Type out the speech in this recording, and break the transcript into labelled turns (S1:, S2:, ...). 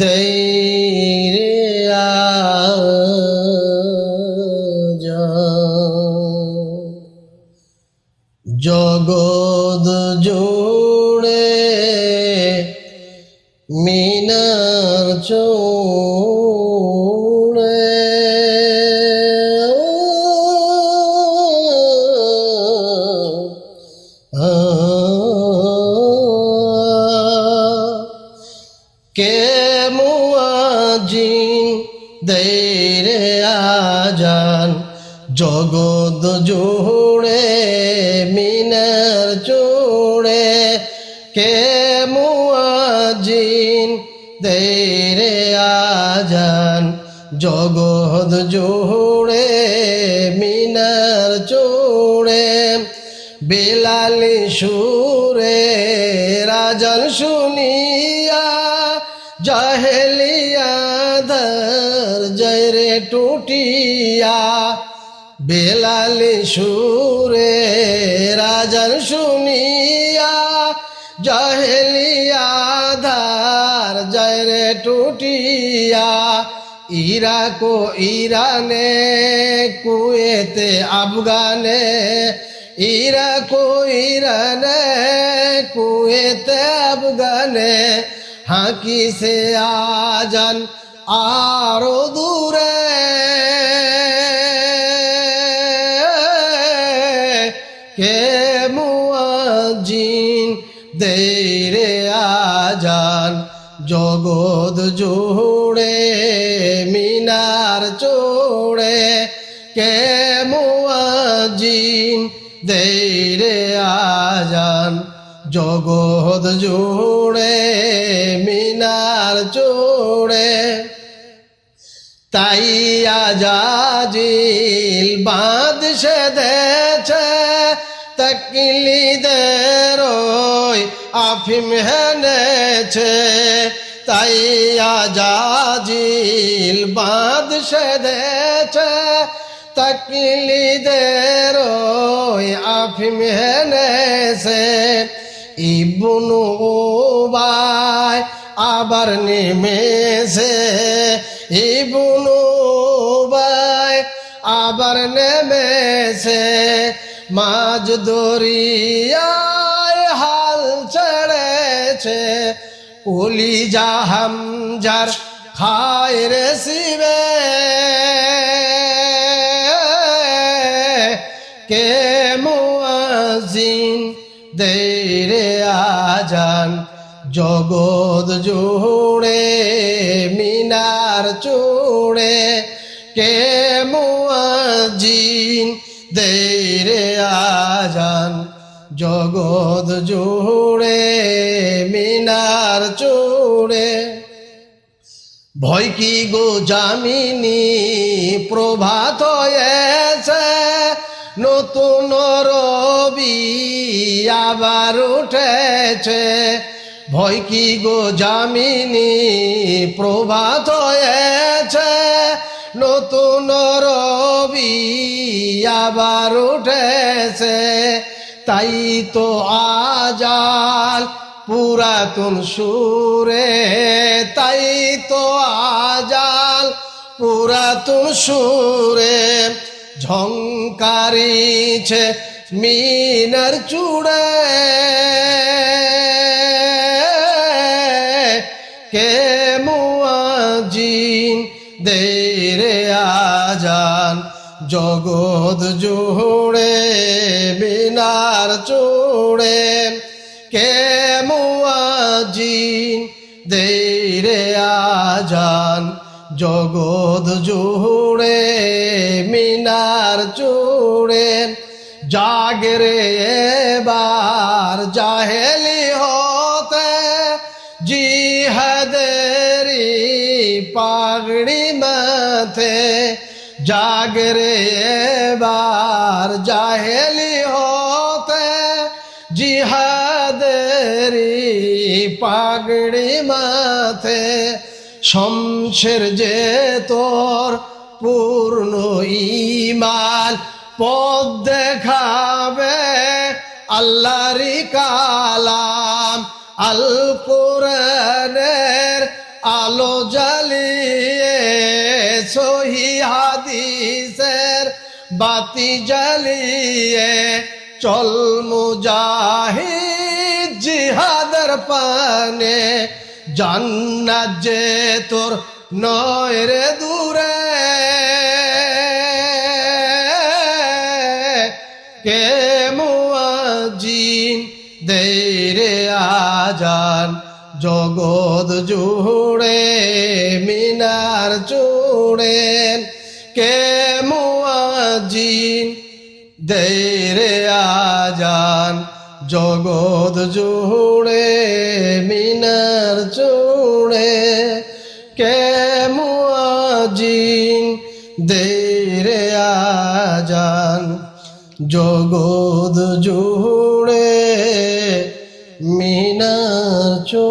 S1: দেরে জগদ জোড়ে মিনার চোড়ে। কে জগদ জোড়ে, মিনার চোড়ে, কে মুয়াজিন দেরে আজান? জগদ জোড়ে, মিনার চোড়ে, বেলালি সুরে রাজন শুনিয়া, জহেলিয়া ধর জয়রে টুটিয়া। বেলালি সুরে রাজন শুনিয়া জহেলিয়া ধার টুটিয়া। ইরাকো ইরানে, কুয়েতে, আফগানে ইরা ইরাকো ইরানে, কুয়েতে, আফগানে। হাঁকি সে আজান আরও দূরে কে মুয়াজিন দেরে আজান। জগদ জোড়ে, মিনার চোড়ে, কে মুয়াজিন দেরে আজান। জগদ জোড়ে, মিনার চোড়ে, তাই আজাজিল বাঁধ সেদেছে তকলিদের আফিম হেনেছে তাই আজাজিল বাঁধ সেদেছে তকলিদের আফিম হেনেছে ইবনু বাই আবার নেমেছে। ইবনু বাই আবার নেমেছে মাঝ দরিয়ায় হাল ছেড়েছে কুলি জাহামজার খায় রে শিবে। কে মুয়াজিন দেরে আজান? জগদ জোড়ে, মিনার চোড়ে। কে মুয়াজিন আজান জগদ জোড়ে, মিনার চোড়ে। ভয় কি গো জামিনী প্রভাত নতুন রবি আবার উঠেছে। ভয় কি গো জামিনী প্রভাত হয়েছে নতুন রবি আবার উঠেছে। তাই তো আজাল, পুরাতন সুরে তাই তো আজাল, পুরাতন সুরে ঝঙ্কারিছে মিনার চূড়ে। কে মুয়াজিন দেরে আজান জগদ জোড়ে বিনার চোড়ে কে মুয়াজিন দেরে আজান। জগদ জোড়ে, মিনার চোড়ে জাগরে বার জাহেলি হতে জিহাদেরি পাগড়ি মাথে জাগরে এবার জাহেলি হতে জিহাদেরি পাগড়ি মাথে, শমশের যে তোর পূর্ণ ইমাল পদ দেখাবে আল্লাহরি কালাম আল কোরআনের আলো হাদিসের বাতি জ্বালিয়ে চল মুজাহিদ জিহাদের পানে। জান্নাত যে তোর নয় রে দূরে। কে মুয়াজিন দেরে আজান? জগৎ জুড়ে, মিনার জুড়ে। কে মুয়াজিন দেরে আজান, জগৎ জুড়ে, মিনার জুড়ে। কে মুয়াজিন দেরে আজান, জগৎ জুড়ে, মিনার চো